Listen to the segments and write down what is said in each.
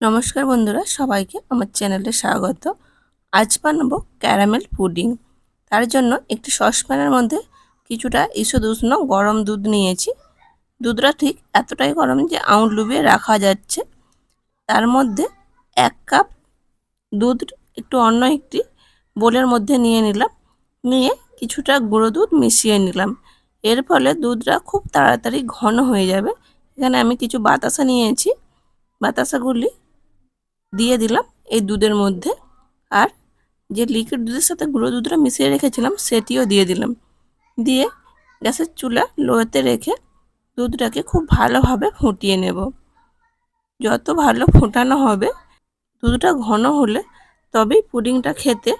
নমস্কার বন্ধুরা, সবাইকে আমার চ্যানেলে স্বাগত। আজ বানাবো ক্যারামেল পুডিং। তার জন্য একটি সসপ্যানের মধ্যে কিছুটা ঈষদ উষ্ণ গরম দুধ নিয়েছি। দুধটা ঠিক এতটাই গরম যে আউট ডুবিয়ে রাখা যাচ্ছে। তার মধ্যে এক কাপ দুধ, একটু অন্য একটি বোলের মধ্যে নিয়ে নিলাম। নিয়ে কিছুটা গুঁড়ো দুধ মিশিয়ে নিলাম। এর ফলে দুধটা খুব তাড়াতাড়ি ঘন হয়ে যাবে। এখানে আমি কিছু বাতাসা নিয়েছি। বাতাসাগুলি দিয়ে দিলাম এই দুধের মধ্যে। আর যে লিকুইড দুধের সাথে গুঁড়ো দুধটা মিশিয়ে রেখেছিলাম, সেটিও দিয়ে দিলাম। দিয়ে গ্যাসের চুলা লোতে রেখে দুধটাকে খুব ভালোভাবে ফুটিয়ে নেব। যত ভালো ফোটানো হবে, দুধটা ঘন হলে তবেই পুডিংটা খেতে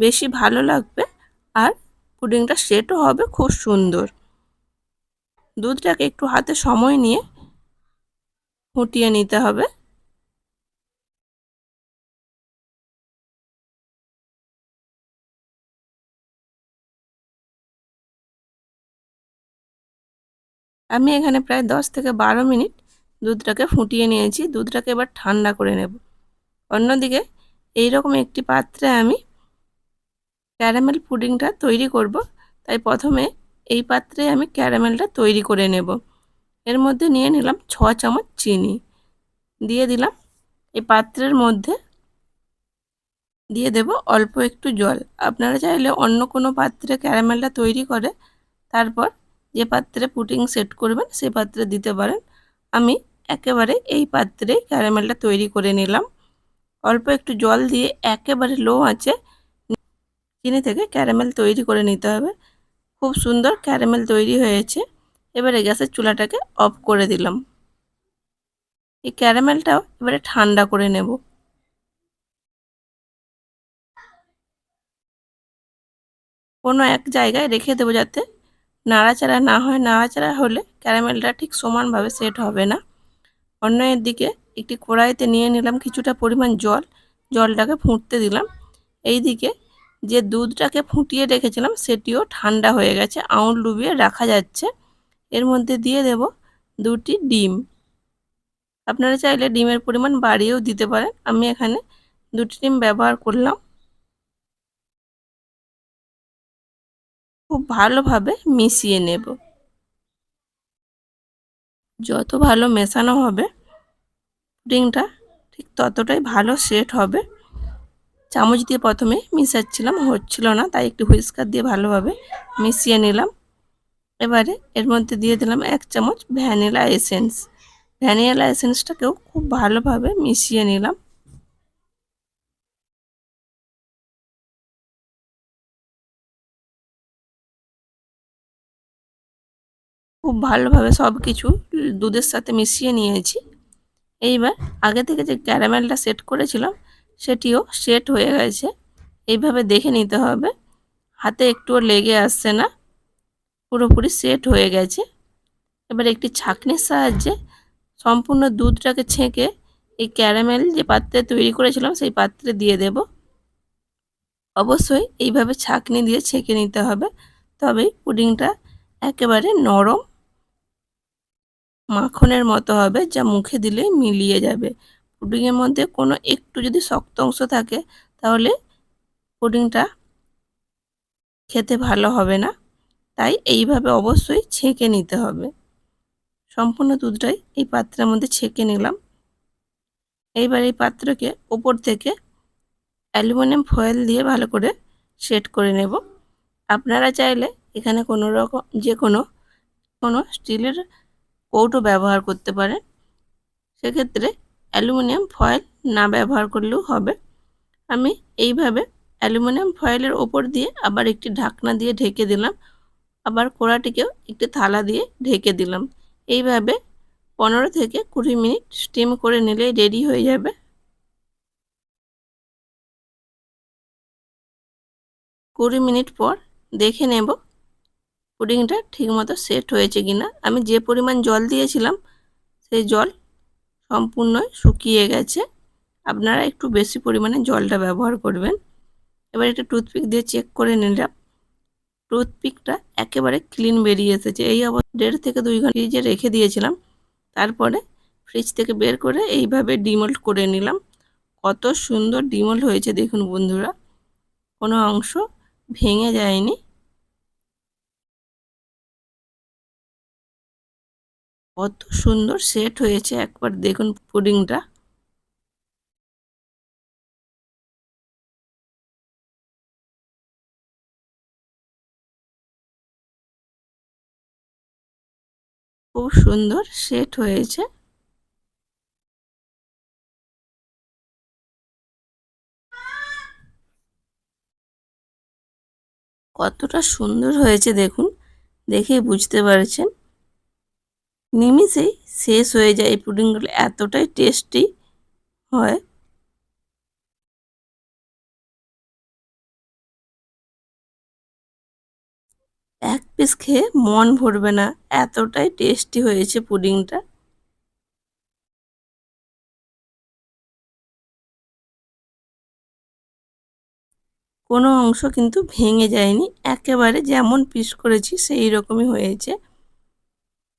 বেশি ভালো লাগবে আর পুডিংটা সেটও হবে খুব সুন্দর। দুধটাকে একটু হাতে সময় নিয়ে ফুটিয়ে নিতে হবে। আমি এখানে প্রায় দশ থেকে বারো মিনিট দুধটাকে ফুটিয়ে নিয়েছি। দুধটাকে এবার ঠান্ডা করে নেব। অন্যদিকে এইরকম একটি পাত্রে আমি ক্যারামেল পুডিংটা তৈরি করব। তাই প্রথমে এই পাত্রে আমি ক্যারামেলটা তৈরি করে নেব। এর মধ্যে নিয়ে নিলাম ছ চামচ চিনি। দিয়ে দিলাম এই পাত্রের মধ্যে। দিয়ে দেব অল্প একটু জল। আপনারা চাইলে অন্য কোনো পাত্রে ক্যারামেলটা তৈরি করে তারপর যে পাত্রে পুটিং সেট করবেন সেই পাত্রে দিতে পারেন। আমি একেবারে এই পাত্রে ক্যারামেলটা তৈরি করে নিলাম। অল্প একটু জল দিয়ে একেবারে লো আছে চিনি থেকে ক্যারামেল তৈরি করে নিতে হবে। খুব সুন্দর ক্যারামেল তৈরি হয়েছে। এবারে গ্যাসের চুলাটাকে অফ করে দিলাম। এই ক্যারামেলটাও এবারে ঠান্ডা করে নেব। কোনো এক জায়গায় রেখে দেবো যাতে নাড়াচাড়া না হয় নাড়াচাড়া হলে ক্যারামেলটা ঠিক সমানভাবে সেট হবে না। অন্য দিকে একটি কড়াইতে নিয়ে নিলাম কিছুটা পরিমাণ জল, জলটাকে ফুটতে দিলাম। এই দিকে যে দুধটাকে ফুটিয়ে রেখেছিলাম সেটিও ঠান্ডা হয়ে গেছে, আউল ডুবিয়ে রাখা যাচ্ছে। এর মধ্যে দিয়ে দেব দুটি ডিম। আপনারা চাইলে ডিমের পরিমাণ বাড়িয়েও দিতে পারেন। আমি এখানে দুটি ডিম ব্যবহার করলাম। খুব ভালোভাবে মিশিয়ে নেব। যত ভালো মেশানো হবে, পুডিংটা ঠিক ততটাই ভালো সেট হবে। চামচ দিয়ে প্রথমে মিশাচ্ছিলাম, হচ্ছিল না, তাই একটু হুইস্কার দিয়ে ভালোভাবে মিশিয়ে নিলাম। এবারে এর মধ্যে দিয়ে দিলাম এক চামচ ভ্যানিলা এসেন্স। ভ্যানিলা এসেন্সটাকেও খুব ভালোভাবে মিশিয়ে নিলাম। খুব ভালোভাবে সব কিছু দুধের সাথে মিশিয়ে নিয়েছি। এইবার আগে থেকে যে ক্যারামেলটা সেট করেছিলাম, সেটিও সেট হয়ে গেছে। এইভাবে দেখে নিতে হবে। হাতে একটুও লেগে আসছে না। পুরোপুরি সেট হয়ে গেছে। এবার একটি ছাঁকনির সাহায্যে সম্পূর্ণ দুধটাকে ছেঁকে এই ক্যারামেল যে পাত্রে তৈরি করেছিলাম, সেই পাত্রে দিয়ে দেব। অবশ্যই এইভাবে ছাঁকনি দিয়ে ছেঁকে নিতে হবে। তবেই পুডিংটা একেবারে নরম মাখনের মতো হবে যা মুখে দিলেই মিলিয়ে যাবে। পুডিংয়ের মধ্যে কোনো একটু যদি শক্ত অংশ থাকে, তাহলে পুডিংটা খেতে ভালো হবে না। তাই এইভাবে অবশ্যই ছেঁকে নিতে হবে। সম্পূর্ণ দুধটাই এই পাত্রের মধ্যে ছেঁকে নিলাম। এইবার এই পাত্রকে ওপর থেকে অ্যালুমিনিয়াম ফয়েল দিয়ে ভালো করে সেট করে নেব। আপনারা চাইলে এখানে কোনো রকম, যে কোনো কোনো স্টিলের কৌটো ব্যবহার করতে পারেন। সেক্ষেত্রে অ্যালুমিনিয়াম ফয়েল না ব্যবহার করলেও হবে। আমি এইভাবে অ্যালুমিনিয়াম ফয়েলের ওপর দিয়ে আবার একটি ঢাকনা দিয়ে ঢেকে দিলাম। আবার কোড়াটিকেও একটি থালা দিয়ে ঢেকে দিলাম। এইভাবে পনেরো থেকে কুড়ি মিনিট স্টিম করে নিলেই রেডি হয়ে যাবে। কুড়ি মিনিট পর দেখে নেব পুডিংটা ঠিকমতো সেট হয়েছে কিনা। আমি যে পরিমাণ জল দিয়েছিলাম, সেই জল সম্পূর্ণই শুকিয়ে গেছে। আপনারা একটু বেশি পরিমাণে জলটা ব্যবহার করবেন। এবার একটা টুথপিক দিয়ে চেক করে নিলাম। টুথপিকটা একেবারে ক্লিন বেরিয়ে এসেছে। এই অবস্থা দেড় থেকে দুই ঘণ্টা ফ্রিজে রেখে দিয়েছিলাম। তারপরে ফ্রিজ থেকে বের করে এইভাবে ডিমোল্ড করে নিলাম। কত সুন্দর ডিমোল্ড হয়েছে, দেখুন বন্ধুরা। কোনো অংশ ভেঙে যায়নি। কত সুন্দর সেট হয়েছে। একবার দেখুন পুডিংটা খুব সুন্দর সেট হয়েছে। কতটা সুন্দর হয়েছে দেখুন, দেখে বুঝতে পারছেন। নিমিষেই শেষ হয়ে যায় এই পুডিংগুলো, এতটাই টেস্টি হয়। এক পিস খেয়ে মন ভরবে না, এতটাই টেস্টি হয়েছে পুডিংটা। কোনো অংশ কিন্তু ভেঙে যায়নি, একেবারে যেমন পিস করেছি সেই রকমই হয়েছে।